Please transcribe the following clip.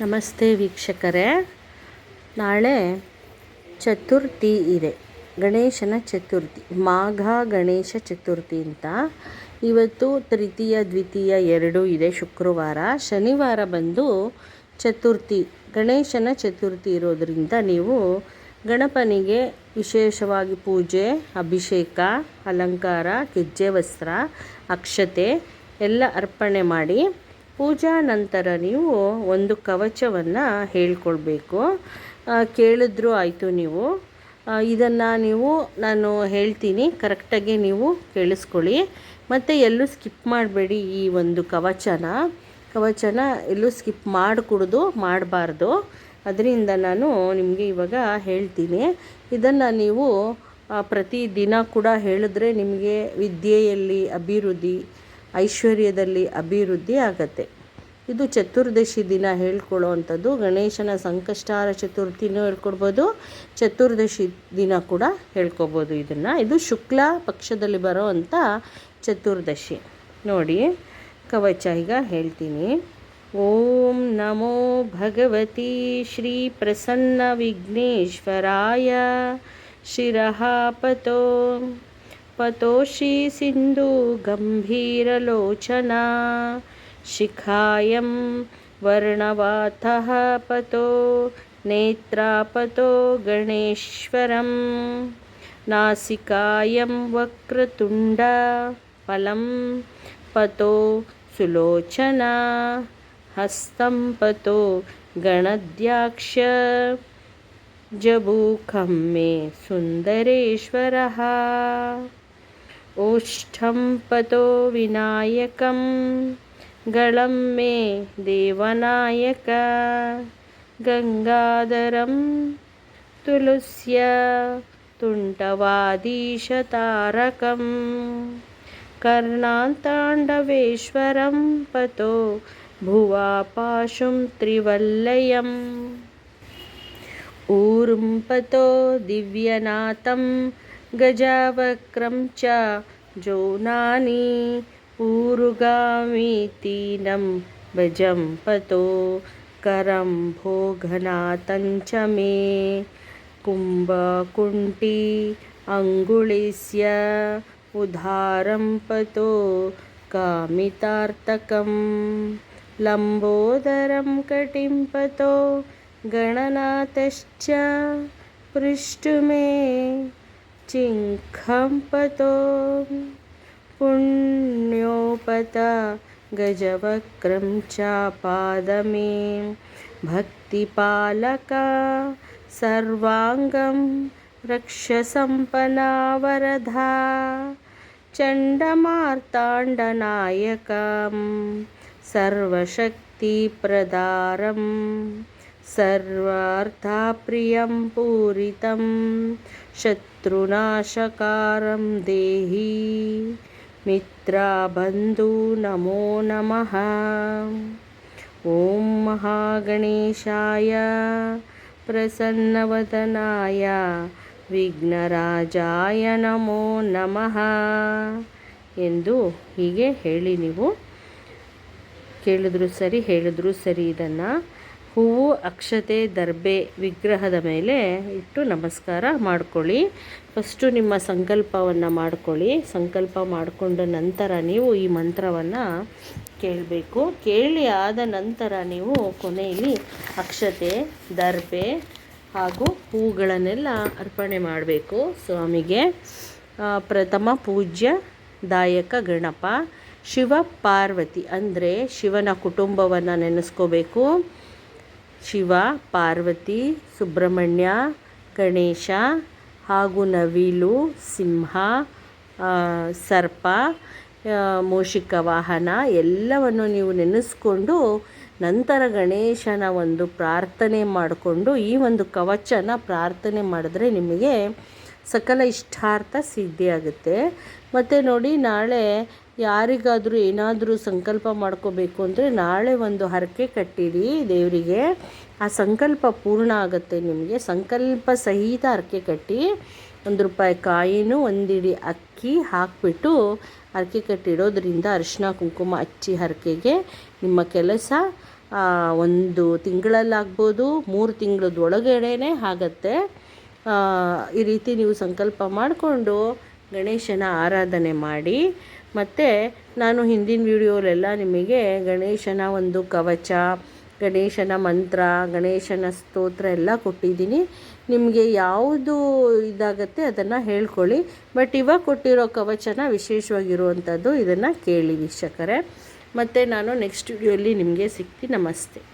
ನಮಸ್ತೆ ವೀಕ್ಷಕರೇ. ನಾಳೆ ಚತುರ್ಥಿ ಇದೆ. ಗಣೇಶನ ಚತುರ್ಥಿ, ಮಾಘ ಗಣೇಶ ಚತುರ್ಥಿ ಅಂತ. ಇವತ್ತು ತೃತೀಯ, ದ್ವಿತೀಯ ಎರಡೂ ಇದೆ ಶುಕ್ರವಾರ. ಶನಿವಾರ ಬಂದು ಚತುರ್ಥಿ, ಗಣೇಶನ ಚತುರ್ಥಿ ಇರೋದರಿಂದ ನೀವು ಗಣಪನಿಗೆ ವಿಶೇಷವಾಗಿ ಪೂಜೆ, ಅಭಿಷೇಕ, ಅಲಂಕಾರ ಕೆಜ್ಜೆ ವಸ್ತ್ರ, ಅಕ್ಷತೆ ಎಲ್ಲ ಅರ್ಪಣೆ ಮಾಡಿ ಪೂಜಾ ನಂತರ ನೀವು ಒಂದು ಕವಚವನ್ನು ಹೇಳ್ಕೊಳ್ಬೇಕು. ಕೇಳಿದ್ರು ಆಯಿತು ನೀವು. ಇದನ್ನು ನೀವು, ನಾನು ಹೇಳ್ತೀನಿ, ಕರೆಕ್ಟಾಗಿ ನೀವು ಕೇಳಿಸ್ಕೊಳ್ಳಿ. ಮತ್ತು ಎಲ್ಲೂ ಸ್ಕಿಪ್ ಮಾಡಬೇಡಿ ಈ ಒಂದು ಕವಚನ. ಕವಚನ ಎಲ್ಲೂ ಸ್ಕಿಪ್ ಮಾಡಿಕೊಡ್ದು, ಮಾಡಬಾರ್ದು. ಅದರಿಂದ ನಾನು ನಿಮಗೆ ಇವಾಗ ಹೇಳ್ತೀನಿ. ಇದನ್ನು ನೀವು ಪ್ರತಿದಿನ ಪ್ರತಿ ದಿನ ಕೂಡ ಹೇಳಿದ್ರೆ ನಿಮಗೆ ವಿದ್ಯೆಯಲ್ಲಿ ಅಭಿವೃದ್ಧಿ ಐಶ್ವರ್ಯದಲ್ಲಿ ಅಭಿವೃದ್ಧಿ ಆಗತ್ತೆ. ಇದು ಚತುರ್ದಶಿ ದಿನ ಹೇಳ್ಕೊಳ್ಳೋ ಅಂಥದ್ದು ಗಣೇಶನ ಸಂಕಷ್ಟಾರ ಚತುರ್ಥಿನೂ ಹೇಳ್ಕೊಡ್ಬೋದು. ಚತುರ್ದಶಿ ದಿನ ಕೂಡ ಹೇಳ್ಕೊಬೋದು ಇದನ್ನು. ಇದು ಶುಕ್ಲ ಪಕ್ಷದಲ್ಲಿ ಬರೋ ಅಂಥ ಚತುರ್ದಶಿ. ನೋಡಿ, ಕವಚ ಈಗ ಹೇಳ್ತೀನಿ. ಓಂ ನಮೋ ಭಗವತಿ ಶ್ರೀ ಪ್ರಸನ್ನ ವಿಘ್ನೇಶ್ವರಾಯ. ಶಿರಹಾಪತೋ. ಪತೋ पतोषि सिन्धुगम्भीरलोचना शिखायं वर्णवातः पतो नेत्रापतो गणेश्वरं नासिकायं वक्रतुण्डफलं पतो सुलोचना हस्तं पतो गणद्याक्ष जबूखं मे सुन्दरेश्वरः। ओष्ठं पतो विनायकं गलं मे देवनायक गङ्गाधरं तुलस्य तुण्टवादीशतारकं कर्णान्ताण्डवेश्वरं पतो भुवापाशुं त्रिवल्लयम् ऊर्म्पतो दिव्यनाथं गजावक्रं च जोनानि ऊरुगामीतीनं भजं पतो करं भोगनाथं च मे। कुम्भकुण्टी अङ्गुलिस्य उदारं पतो कामितार्थकं। लम्बोदरं कटिं पतो गणनाथश्च पृष्ठुमे चिङ्खं पतो पुण्योपत गजवक्रं च पादमे भक्तिपालका सर्वाङ्गं रक्षसम्पन्ना चण्डमार्ताण्डनायकं सर्वशक्तिप्रदारं सर्वार्थप्रियं पूरितं शत्रुनाशकारं देहि मित्राबन्धु नमो नमः ॐ महागणेशाय प्रसन्नवदनाय ವಿಘ್ನರಾಜಾಯ ನಮೋ ನಮಃ ಎಂದು ಹೀಗೆ ಹೇಳಿ ನೀವು ಕೇಳಿದ್ರು ಸರಿ ಹೇಳಿದ್ರು ಸರಿ ಇದನ್ನು ಹೂವು, ಅಕ್ಷತೆ, ದರ್ಬೆ ವಿಗ್ರಹದ ಮೇಲೆ ಇಟ್ಟು ನಮಸ್ಕಾರ ಮಾಡ್ಕೊಳ್ಳಿ. ಫಸ್ಟು ನಿಮ್ಮ ಸಂಕಲ್ಪವನ್ನು ಮಾಡ್ಕೊಳ್ಳಿ. ಸಂಕಲ್ಪ ಮಾಡಿಕೊಂಡ ನಂತರ ನೀವು ಈ ಮಂತ್ರವನ್ನು ಕೇಳಬೇಕು. ಕೇಳಿ ಆದ ನಂತರ ನೀವು ಕೊನೆಯಲ್ಲಿ ಅಕ್ಷತೆ, ದರ್ಬೆ ಹಾಗೂ ಹೂಗಳನ್ನೆಲ್ಲ ಅರ್ಪಣೆ ಮಾಡಬೇಕು. ಸ್ವಾಮಿಗೆ ಪ್ರಥಮ ಪೂಜ್ಯ ದಾಯಕ ಗಣಪ, ಶಿವ ಪಾರ್ವತಿ ಅಂದರೆ ಶಿವನ ಕುಟುಂಬವನ್ನು ನೆನೆಸ್ಕೋಬೇಕು. ಶಿವ, ಪಾರ್ವತಿ, ಸುಬ್ರಹ್ಮಣ್ಯ, ಗಣೇಶ ಹಾಗೂ ನವಿಲು, ಸಿಂಹ ಸರ್ಪ ಮೂಷಿಕ ವಾಹನ ಎಲ್ಲವನ್ನು ನೀವು ನೆನೆಸ್ಕೊಂಡು ನಂತರ ಗಣೇಶನ ಒಂದು ಪ್ರಾರ್ಥನೆ ಮಾಡಿಕೊಂಡು ಈ ಒಂದು ಕವಚನ ಪ್ರಾರ್ಥನೆ ಮಾಡಿದ್ರೆ ನಿಮಗೆ ಸಕಲ ಇಷ್ಟಾರ್ಥ ಸಿದ್ಧಿಯಾಗುತ್ತೆ. ಮತ್ತು ನೋಡಿ, ನಾಳೆ ಯಾರಿಗಾದರೂ ಏನಾದರೂ ಸಂಕಲ್ಪ ಮಾಡ್ಕೋಬೇಕು ಅಂದರೆ ನಾಳೆ ಒಂದು ಹರಕೆ ಕಟ್ಟಿರಿ ದೇವರಿಗೆ. ಆ ಸಂಕಲ್ಪ ಪೂರ್ಣ ಆಗುತ್ತೆ ನಿಮಗೆ. ಸಂಕಲ್ಪ ಸಹಿತ ಹರಕೆ ಕಟ್ಟಿ ಒಂದು ರೂಪಾಯಿ ಕಾಯಿನೂ, ಒಂದಿಡಿ ಅಕ್ಕಿ ಹಾಕಿಬಿಟ್ಟು ಹರಕೆ ಕಟ್ಟಿಡೋದ್ರಿಂದ ಅರಿಶಿನ ಕುಂಕುಮ ಹಚ್ಚಿ ಹರಕೆಗೆ ನಿಮ್ಮ ಕೆಲಸ ಒಂದು ತಿಂಗಳಲ್ಲಾಗ್ಬೋದು, ಮೂರು ತಿಂಗಳದ ಒಳಗಡೆನೇ ಆಗತ್ತೆ ಈ ರೀತಿ ನೀವು ಸಂಕಲ್ಪ ಮಾಡಿಕೊಂಡು ಗಣೇಶನ ಆರಾಧನೆ ಮಾಡಿ ಮತ್ತು ನಾನು ಹಿಂದಿನ ವಿಡಿಯೋಲೆಲ್ಲ ನಿಮಗೆ ಗಣೇಶನ ಒಂದು ಕವಚ, ಗಣೇಶನ ಮಂತ್ರ, ಗಣೇಶನ ಸ್ತೋತ್ರ ಎಲ್ಲ ಕೊಟ್ಟಿದ್ದೀನಿ. ನಿಮಗೆ ಯಾವುದು ಇದಾಗತ್ತೆ ಅದನ್ನು ಹೇಳ್ಕೊಳ್ಳಿ. ಬಟ್ ಇವಾಗ ಕೊಟ್ಟಿರೋ ಕವಚನ ವಿಶೇಷವಾಗಿರುವಂಥದ್ದು ಇದನ್ನು ಕೇಳಿ ವೀಕ್ಷಕರೇ. ಮತ್ತು ನಾನು ನೆಕ್ಸ್ಟ್ ವಿಡಿಯೋಲಿ ನಿಮಗೆ ಸಿಗ್ತೀನಿ. ನಮಸ್ತೆ.